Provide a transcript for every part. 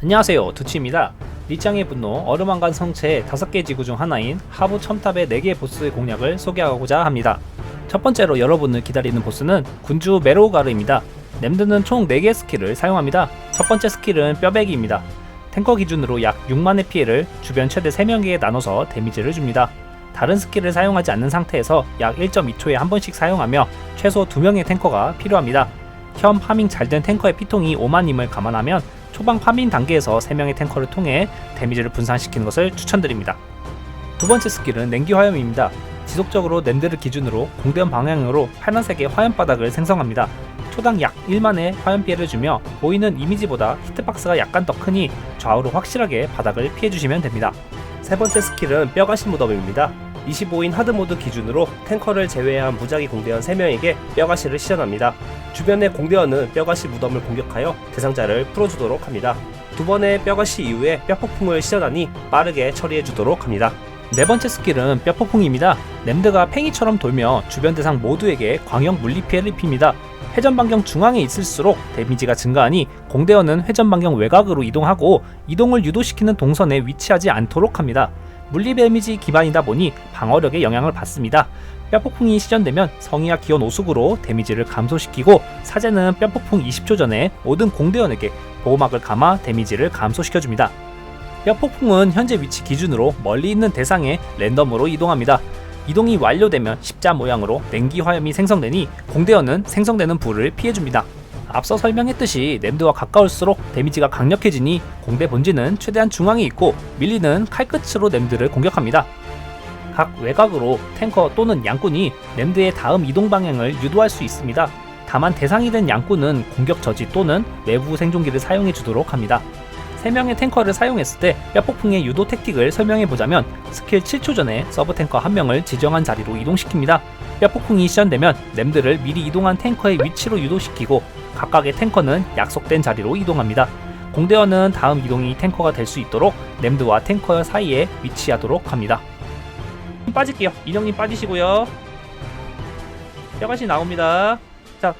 안녕하세요. 두치입니다. 리짱의 분노 얼음한간 성체의 5개 지구 중 하나인 하부 첨탑의 4개 보스의 공략을 소개하고자 합니다. 첫 번째로 여러분을 기다리는 보스는 군주 메로우가르입니다. 램드는 총 4개 스킬을 사용합니다. 첫 번째 스킬은 뼈배기입니다. 탱커 기준으로 약 6만의 피해를 주변 최대 3명에게 나눠서 데미지를 줍니다. 다른 스킬을 사용하지 않는 상태에서 약 1.2초에 한 번씩 사용하며 최소 2명의 탱커가 필요합니다. 현 파밍 잘 된 탱커의 피통이 5만임을 감안하면 초반 파밍 단계에서 3명의 탱커를 통해 데미지를 분산시키는 것을 추천드립니다. 두 번째 스킬은 냉기 화염입니다. 지속적으로 랜드를 기준으로 공대원 방향으로 파란색의 화염 바닥을 생성합니다. 초당 약 1만의 화염 피해를 주며 보이는 이미지보다 히트박스가 약간 더 크니 좌우로 확실하게 바닥을 피해주시면 됩니다. 세 번째 스킬은 뼈가시 무덤입니다. 25인 하드모드 기준으로 탱커를 제외한 무작위 공대원 3명에게 뼈가시를 시전합니다. 주변의 공대원은 뼈가시 무덤을 공격하여 대상자를 풀어주도록 합니다. 두 번의 뼈가시 이후에 뼈폭풍을 시전하니 빠르게 처리해주도록 합니다. 네 번째 스킬은 뼈폭풍입니다. 램드가 팽이처럼 돌며 주변 대상 모두에게 광역 물리 피해를 입힙니다. 회전 반경 중앙에 있을수록 데미지가 증가하니 공대원은 회전 반경 외곽으로 이동하고 이동을 유도시키는 동선에 위치하지 않도록 합니다. 물리 데미지 기반이다 보니 방어력에 영향을 받습니다. 뼈폭풍이 시전되면 성의와 기온 오숙으로 데미지를 감소시키고 사제는 뼈폭풍 20초 전에 모든 공대원에게 보호막을 감아 데미지를 감소시켜줍니다. 뼈폭풍은 현재 위치 기준으로 멀리 있는 대상에 랜덤으로 이동합니다. 이동이 완료되면 십자 모양으로 냉기 화염이 생성되니 공대원은 생성되는 불을 피해줍니다. 앞서 설명했듯이 램드와 가까울수록 데미지가 강력해지니 공대 본진은 최대한 중앙에 있고 밀리는 칼끝으로 램드를 공격합니다. 각 외곽으로 탱커 또는 양꾼이 램드의 다음 이동 방향을 유도할 수 있습니다. 다만 대상이 된 양꾼은 공격 저지 또는 외부 생존기를 사용해 주도록 합니다. 3명의 탱커를 사용했을 때 뼈폭풍의 유도 택틱을 설명해 보자면 스킬 7초 전에 서브 탱커 1명을 지정한 자리로 이동시킵니다. 뼈폭풍이 시전되면 램드를 미리 이동한 탱커의 위치로 유도시키고 각각의 탱커는 약속된 자리로 이동합니다. 공대원은 다음 이동이 탱커가 될 수 있도록 램드와 탱커 사이에 위치하도록 합니다. 빠질게요. 인형님 빠지시고요. 뼈가시 나옵니다. 자,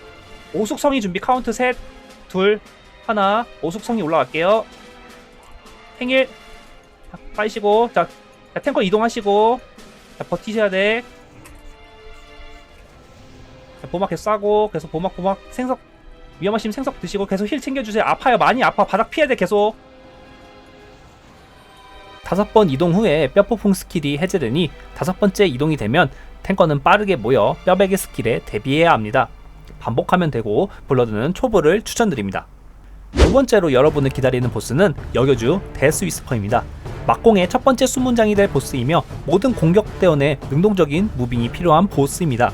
오숙성이 준비 카운트 셋, 둘, 하나. 오숙성이 올라갈게요. 행일 빠지시고 자, 자, 탱커 이동하시고 자, 버티셔야 돼. 자, 보막 계속 싸고 계속 보막 보막 생석 위험하시면 생석 드시고 계속 힐 챙겨주세요. 아파요 많이 아파 바닥 피해야 돼 계속. 다섯 번 이동 후에 뼈폭풍 스킬이 해제되니 다섯 번째 이동이 되면 탱커는 빠르게 모여 뼈베개 스킬에 대비해야 합니다. 반복하면 되고 블러드는 초보를 추천드립니다. 두 번째로 여러분을 기다리는 보스는 여교주 데스 위스퍼입니다. 막공의 첫 번째 수문장이 될 보스이며 모든 공격 대원에 능동적인 무빙이 필요한 보스입니다.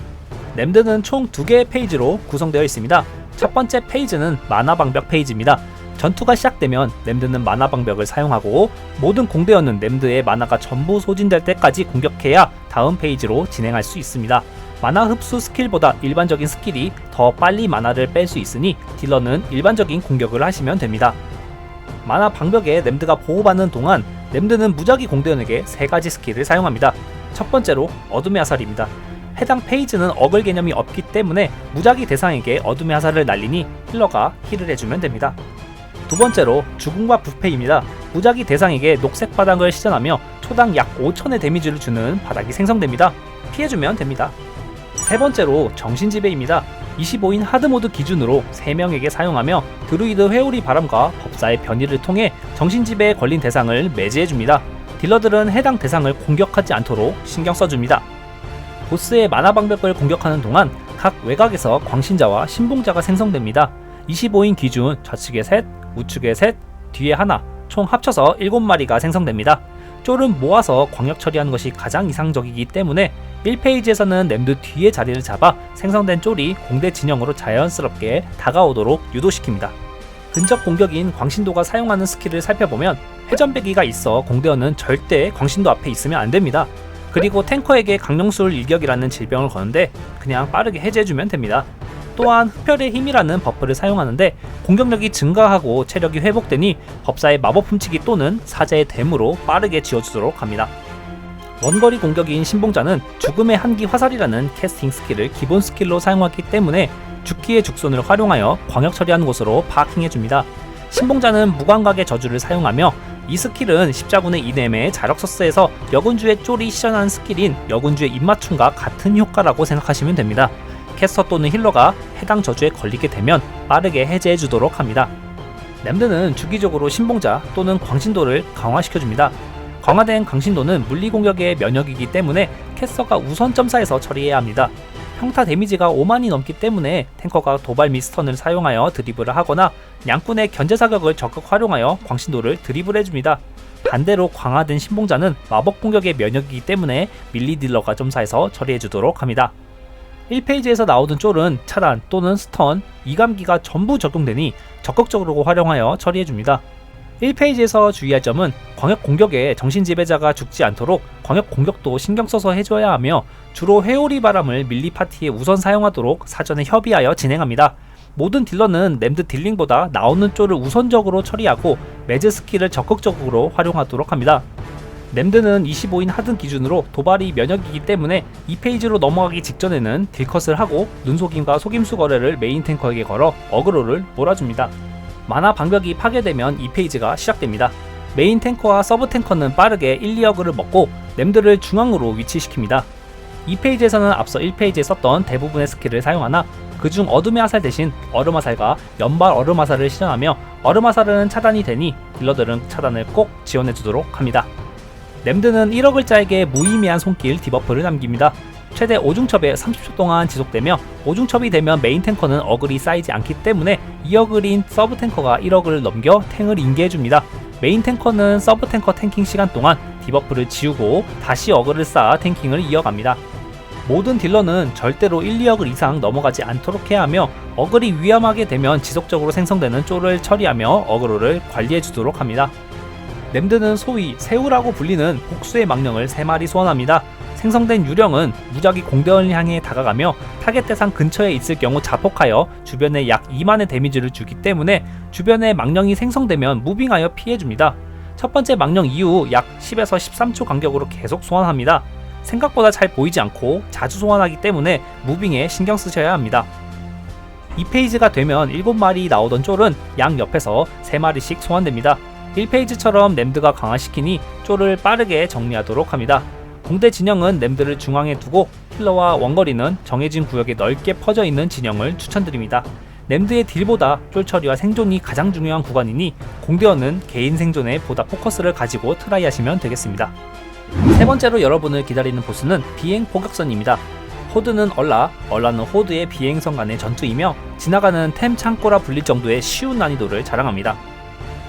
램드는 총 두 개의 페이지로 구성되어 있습니다. 첫 번째 페이지는 만화 방벽 페이지입니다. 전투가 시작되면 램드는 만화 방벽을 사용하고 모든 공대원은 램드의 만화가 전부 소진될 때까지 공격해야 다음 페이지로 진행할 수 있습니다. 만화 흡수 스킬보다 일반적인 스킬이 더 빨리 만화를 뺄 수 있으니 딜러는 일반적인 공격을 하시면 됩니다. 만화 방벽에 램드가 보호받는 동안 램드는 무작위 공대원에게 세 가지 스킬을 사용합니다. 첫 번째로 어둠의 화살입니다. 해당 페이지는 어글 개념이 없기 때문에 무작위 대상에게 어둠의 화살을 날리니 힐러가 힐을 해주면 됩니다. 두 번째로 죽음과 부패입니다. 무작위 대상에게 녹색 바닥을 시전하며 초당 약 5천의 데미지를 주는 바닥이 생성됩니다. 피해주면 됩니다. 세 번째로 정신지배입니다. 25인 하드모드 기준으로 3명에게 사용하며 드루이드 회오리 바람과 법사의 변이를 통해 정신지배에 걸린 대상을 매제해줍니다. 딜러들은 해당 대상을 공격하지 않도록 신경 써줍니다. 보스의 만화 방벽을 공격하는 동안 각 외곽에서 광신자와 신봉자가 생성됩니다. 25인 기준 좌측에 셋, 우측에 셋, 뒤에 하나, 총 합쳐서 7마리가 생성됩니다. 쫄은 모아서 광역 처리하는 것이 가장 이상적이기 때문에 1페이지에서는 램드 뒤에 자리를 잡아 생성된 쫄이 공대 진영으로 자연스럽게 다가오도록 유도시킵니다. 근접 공격인 광신도가 사용하는 스킬을 살펴보면 회전배기가 있어 공대원은 절대 광신도 앞에 있으면 안 됩니다. 그리고 탱커에게 강령술 일격이라는 질병을 거는데 그냥 빠르게 해제해주면 됩니다. 또한 흡혈의 힘이라는 버프를 사용하는데 공격력이 증가하고 체력이 회복되니 법사의 마법 훔치기 또는 사제의 댐으로 빠르게 지어주도록 합니다. 원거리 공격인 신봉자는 죽음의 한기 화살이라는 캐스팅 스킬을 기본 스킬로 사용하기 때문에 죽기의 죽손을 활용하여 광역 처리하는 곳으로 파킹해줍니다. 신봉자는 무감각의 저주를 사용하며 이 스킬은 십자군의 이넴의 자력서스에서 여군주의 쫄이 시전하는 스킬인 여군주의 입맞춤과 같은 효과라고 생각하시면 됩니다. 캐스터 또는 힐러가 해당 저주에 걸리게 되면 빠르게 해제해 주도록 합니다. 램드는 주기적으로 신봉자 또는 광신도를 강화시켜줍니다. 강화된 광신도는 물리 공격의 면역이기 때문에 캐스터가 우선 점사에서 처리해야 합니다. 평타 데미지가 5만이 넘기 때문에 탱커가 도발 미 스턴을 사용하여 드리블을 하거나 양꾼의 견제 사격을 적극 활용하여 광신도를 드리블해줍니다. 반대로 강화된 신봉자는 마법 공격의 면역이기 때문에 밀리 딜러가 점사해서 처리해주도록 합니다. 1페이지에서 나오던 쫄은 차단 또는 스턴, 이감기가 전부 적용되니 적극적으로 활용하여 처리해줍니다. 1페이지에서 주의할 점은 광역 공격에 정신 지배자가 죽지 않도록 광역 공격도 신경 써서 해줘야 하며 주로 회오리 바람을 밀리 파티에 우선 사용하도록 사전에 협의하여 진행합니다. 모든 딜러는 램드 딜링보다 나오는 쫄을 우선적으로 처리하고 매즈 스킬을 적극적으로 활용하도록 합니다. 램드는 25인 하든 기준으로 도발이 면역이기 때문에 2페이지로 넘어가기 직전에는 딜컷을 하고 눈속임과 속임수 거래를 메인 탱커에게 걸어 어그로를 몰아줍니다. 만화 방벽이 파괴되면 2페이지가 시작됩니다. 메인 탱커와 서브 탱커는 빠르게 1, 2어그를 먹고 램드를 중앙으로 위치시킵니다. 2페이지에서는 앞서 1페이지에 썼던 대부분의 스킬을 사용하나 그중 어둠의 화살 대신 얼음 화살과 연발 얼음 화살을 시전하며 얼음 화살은 차단이 되니 딜러들은 차단을 꼭 지원해 주도록 합니다. 램드는 1억 글자에게 무의미한 손길 디버프를 남깁니다. 최대 5중첩에 30초 동안 지속되며 5중첩이 되면 메인 탱커는 어글이 쌓이지 않기 때문에 2어글인 서브 탱커가 1어글을 넘겨 탱을 인계해줍니다. 메인 탱커는 서브 탱커 탱킹 시간 동안 디버프를 지우고 다시 어글을 쌓아 탱킹을 이어갑니다. 모든 딜러는 절대로 1, 2어글 이상 넘어가지 않도록 해야 하며 어글이 위험하게 되면 지속적으로 생성되는 쫄을 처리하며 어그로를 관리해 주도록 합니다. 램드는 소위 새우라고 불리는 복수의 망령을 3마리 소환합니다. 생성된 유령은 무작위 공대원을 향해 다가가며 타겟 대상 근처에 있을 경우 자폭하여 주변에 약 2만의 데미지를 주기 때문에 주변에 망령이 생성되면 무빙하여 피해줍니다. 첫 번째 망령 이후 약 10에서 13초 간격으로 계속 소환합니다. 생각보다 잘 보이지 않고 자주 소환하기 때문에 무빙에 신경 쓰셔야 합니다. 2페이지가 되면 7마리 나오던 쫄은 양 옆에서 3마리씩 소환됩니다. 1페이지처럼 램드가 강화시키니 쫄을 빠르게 정리하도록 합니다. 공대 진영은 램드를 중앙에 두고 힐러와 원거리는 정해진 구역에 넓게 퍼져 있는 진영을 추천드립니다. 램드의 딜보다 쫄 처리와 생존이 가장 중요한 구간이니 공대원은 개인 생존에 보다 포커스를 가지고 트라이 하시면 되겠습니다. 세 번째로 여러분을 기다리는 보스는 비행 포격선입니다. 호드는 얼라, 얼라는 호드의 비행선 간의 전투이며 지나가는 템 창고라 불릴 정도의 쉬운 난이도를 자랑합니다.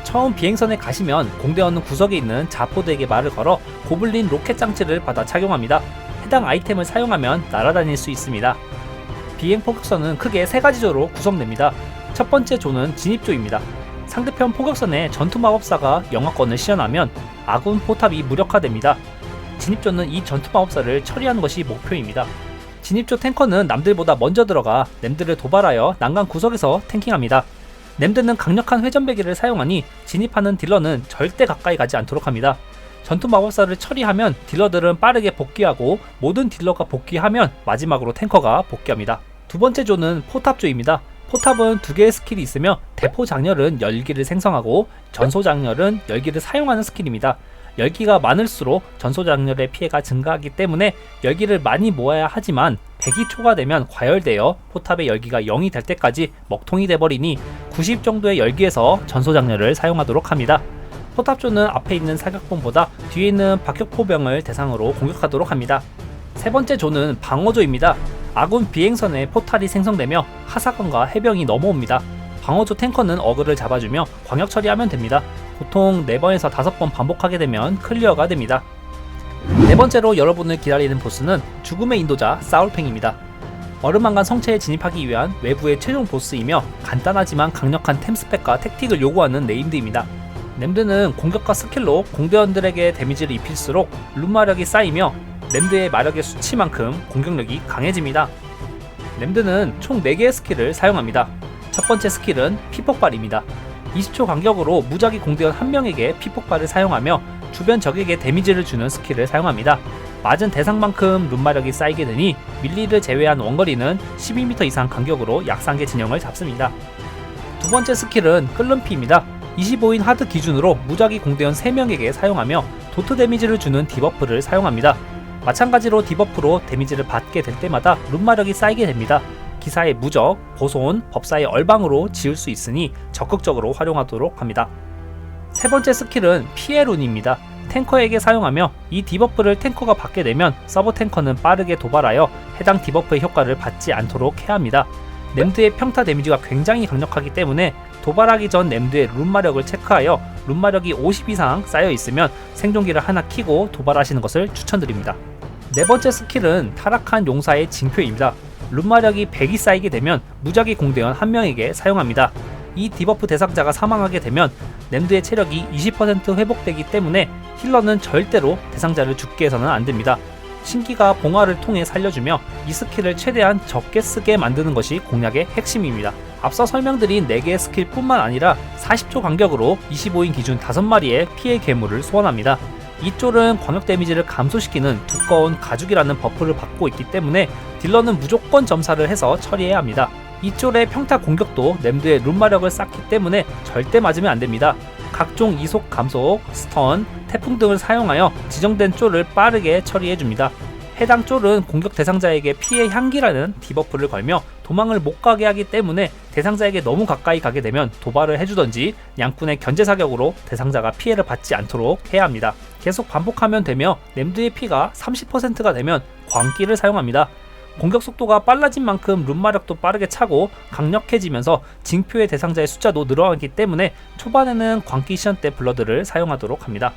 처음 비행선에 가시면 공대원은 구석에 있는 자포드에게 말을 걸어 고블린 로켓 장치를 받아 착용합니다. 해당 아이템을 사용하면 날아다닐 수 있습니다. 비행 포격선은 크게 세 가지 조로 구성됩니다. 첫 번째 조는 진입조입니다. 상대편 포격선에 전투 마법사가 영화권을 시연하면 아군 포탑이 무력화됩니다. 진입조는 이 전투 마법사를 처리하는 것이 목표입니다. 진입조 탱커는 남들보다 먼저 들어가 램드를 도발하여 난간 구석에서 탱킹합니다. 램드는 강력한 회전배기를 사용하니 진입하는 딜러는 절대 가까이 가지 않도록 합니다. 전투 마법사를 처리하면 딜러들은 빠르게 복귀하고 모든 딜러가 복귀하면 마지막으로 탱커가 복귀합니다. 두 번째 조는 포탑조입니다. 포탑은 두 개의 스킬이 있으며 대포 장렬은 열기를 생성하고 전소 장렬은 열기를 사용하는 스킬입니다. 열기가 많을수록 전소 장렬의 피해가 증가하기 때문에 열기를 많이 모아야 하지만 100이 초과되면 과열되어 포탑의 열기가 0이 될 때까지 먹통이 돼버리니 90 정도의 열기에서 전소 장렬을 사용하도록 합니다. 포탑조는 앞에 있는 사격봉보다 뒤에 있는 박격포병을 대상으로 공격하도록 합니다. 세 번째 조는 방어조입니다. 아군 비행선에 포탈이 생성되며 하사관과 해병이 넘어옵니다. 방어조 탱커는 어그를 잡아주며 광역 처리하면 됩니다. 보통 4번에서 5번 반복하게 되면 클리어가 됩니다. 네 번째로 여러분을 기다리는 보스는 죽음의 인도자 사울팽입니다. 얼음만간 성체에 진입하기 위한 외부의 최종 보스이며 간단하지만 강력한 템 스펙과 택틱을 요구하는 네임드입니다. 램드는 공격과 스킬로 공대원들에게 데미지를 입힐수록 룸 마력이 쌓이며 램드의 마력의 수치만큼 공격력이 강해집니다. 램드는 총 4개의 스킬을 사용합니다. 첫 번째 스킬은 피폭발입니다. 20초 간격으로 무작위 공대원 한 명에게 피폭발을 사용하며 주변 적에게 데미지를 주는 스킬을 사용합니다. 맞은 대상만큼 룸마력이 쌓이게 되니 밀리를 제외한 원거리는 12m 이상 간격으로 약상계 진영을 잡습니다. 두 번째 스킬은 끌름피입니다. 25인 하드 기준으로 무작위 공대원 3명에게 사용하며 도트 데미지를 주는 디버프를 사용합니다. 마찬가지로 디버프로 데미지를 받게 될 때마다 룬마력이 쌓이게 됩니다. 기사의 무적, 보손, 법사의 얼방으로 지을 수 있으니 적극적으로 활용하도록 합니다. 세 번째 스킬은 피해 룬입니다. 탱커에게 사용하며 이 디버프를 탱커가 받게 되면 서브 탱커는 빠르게 도발하여 해당 디버프의 효과를 받지 않도록 해야 합니다. 램드의 평타 데미지가 굉장히 강력하기 때문에 도발하기 전 램드의 룬 마력을 체크하여 룬 마력이 50 이상 쌓여 있으면 생존기를 하나 키고 도발하시는 것을 추천드립니다. 네 번째 스킬은 타락한 용사의 징표입니다. 룬마력이 100이 쌓이게 되면 무작위 공대원 한 명에게 사용합니다. 이 디버프 대상자가 사망하게 되면 램드의 체력이 20% 회복되기 때문에 힐러는 절대로 대상자를 죽게 해서는 안 됩니다. 신기가 봉화를 통해 살려주며 이 스킬을 최대한 적게 쓰게 만드는 것이 공략의 핵심입니다. 앞서 설명드린 4개의 스킬 뿐만 아니라 40초 간격으로 25인 기준 5마리의 피해 괴물을 소환합니다. 이 쫄은 광역 데미지를 감소시키는 두꺼운 가죽이라는 버프를 받고 있기 때문에 딜러는 무조건 점사를 해서 처리해야 합니다. 이 쫄의 평타 공격도 램드의 룬마력을 쌓기 때문에 절대 맞으면 안 됩니다. 각종 이속 감속, 스턴, 태풍 등을 사용하여 지정된 쫄을 빠르게 처리해 줍니다. 해당 쫄은 공격 대상자에게 피해 향기라는 디버프를 걸며 도망을 못 가게 하기 때문에 대상자에게 너무 가까이 가게 되면 도발을 해주던지 양꾼의 견제 사격으로 대상자가 피해를 받지 않도록 해야 합니다. 계속 반복하면 되며 램드의 피가 30%가 되면 광기를 사용합니다. 공격 속도가 빨라진 만큼 룬 마력도 빠르게 차고 강력해지면서 징표의 대상자의 숫자도 늘어나기 때문에 초반에는 광기 시연 때 블러드를 사용하도록 합니다.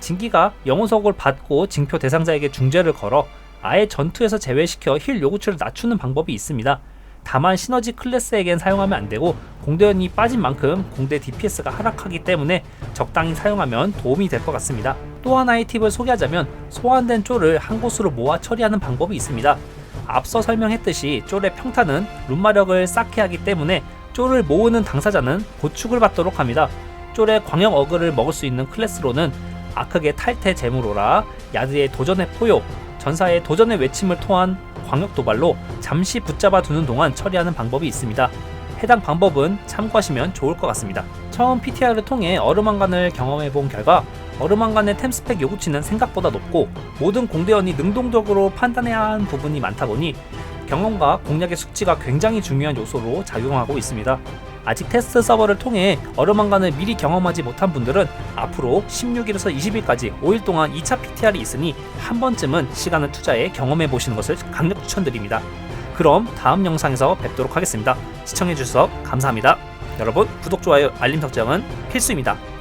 진기가 영혼석을 받고 징표 대상자에게 중재를 걸어 아예 전투에서 제외시켜 힐 요구치를 낮추는 방법이 있습니다. 다만 시너지 클래스에겐 사용하면 안 되고 공대원이 빠진 만큼 공대 DPS가 하락하기 때문에 적당히 사용하면 도움이 될 것 같습니다. 또 하나의 팁을 소개하자면 소환된 쫄을 한 곳으로 모아 처리하는 방법이 있습니다. 앞서 설명했듯이 쫄의 평타는 룬마력을 쌓게 하기 때문에 쫄을 모으는 당사자는 보축을 받도록 합니다. 쫄의 광역 어그를 먹을 수 있는 클래스로는 아크의 탈퇴 제무로라, 야드의 도전의 포효, 전사의 도전의 외침을 통한 광역 도발로 잠시 붙잡아 두는 동안 처리하는 방법이 있습니다. 해당 방법은 참고하시면 좋을 것 같습니다. 처음 PTR을 통해 얼음왕관을 경험해 본 결과 얼음왕관의 템스펙 요구치는 생각보다 높고 모든 공대원이 능동적으로 판단해야 하는 부분이 많다 보니 경험과 공략의 숙지가 굉장히 중요한 요소로 작용하고 있습니다. 아직 테스트 서버를 통해 얼음왕관을 미리 경험하지 못한 분들은 앞으로 16일에서 20일까지 5일 동안 2차 PTR이 있으니 한 번쯤은 시간을 투자해 경험해 보시는 것을 강력 추천드립니다. 그럼 다음 영상에서 뵙도록 하겠습니다. 시청해 주셔서 감사합니다. 여러분 구독, 좋아요, 알림 설정은 필수입니다.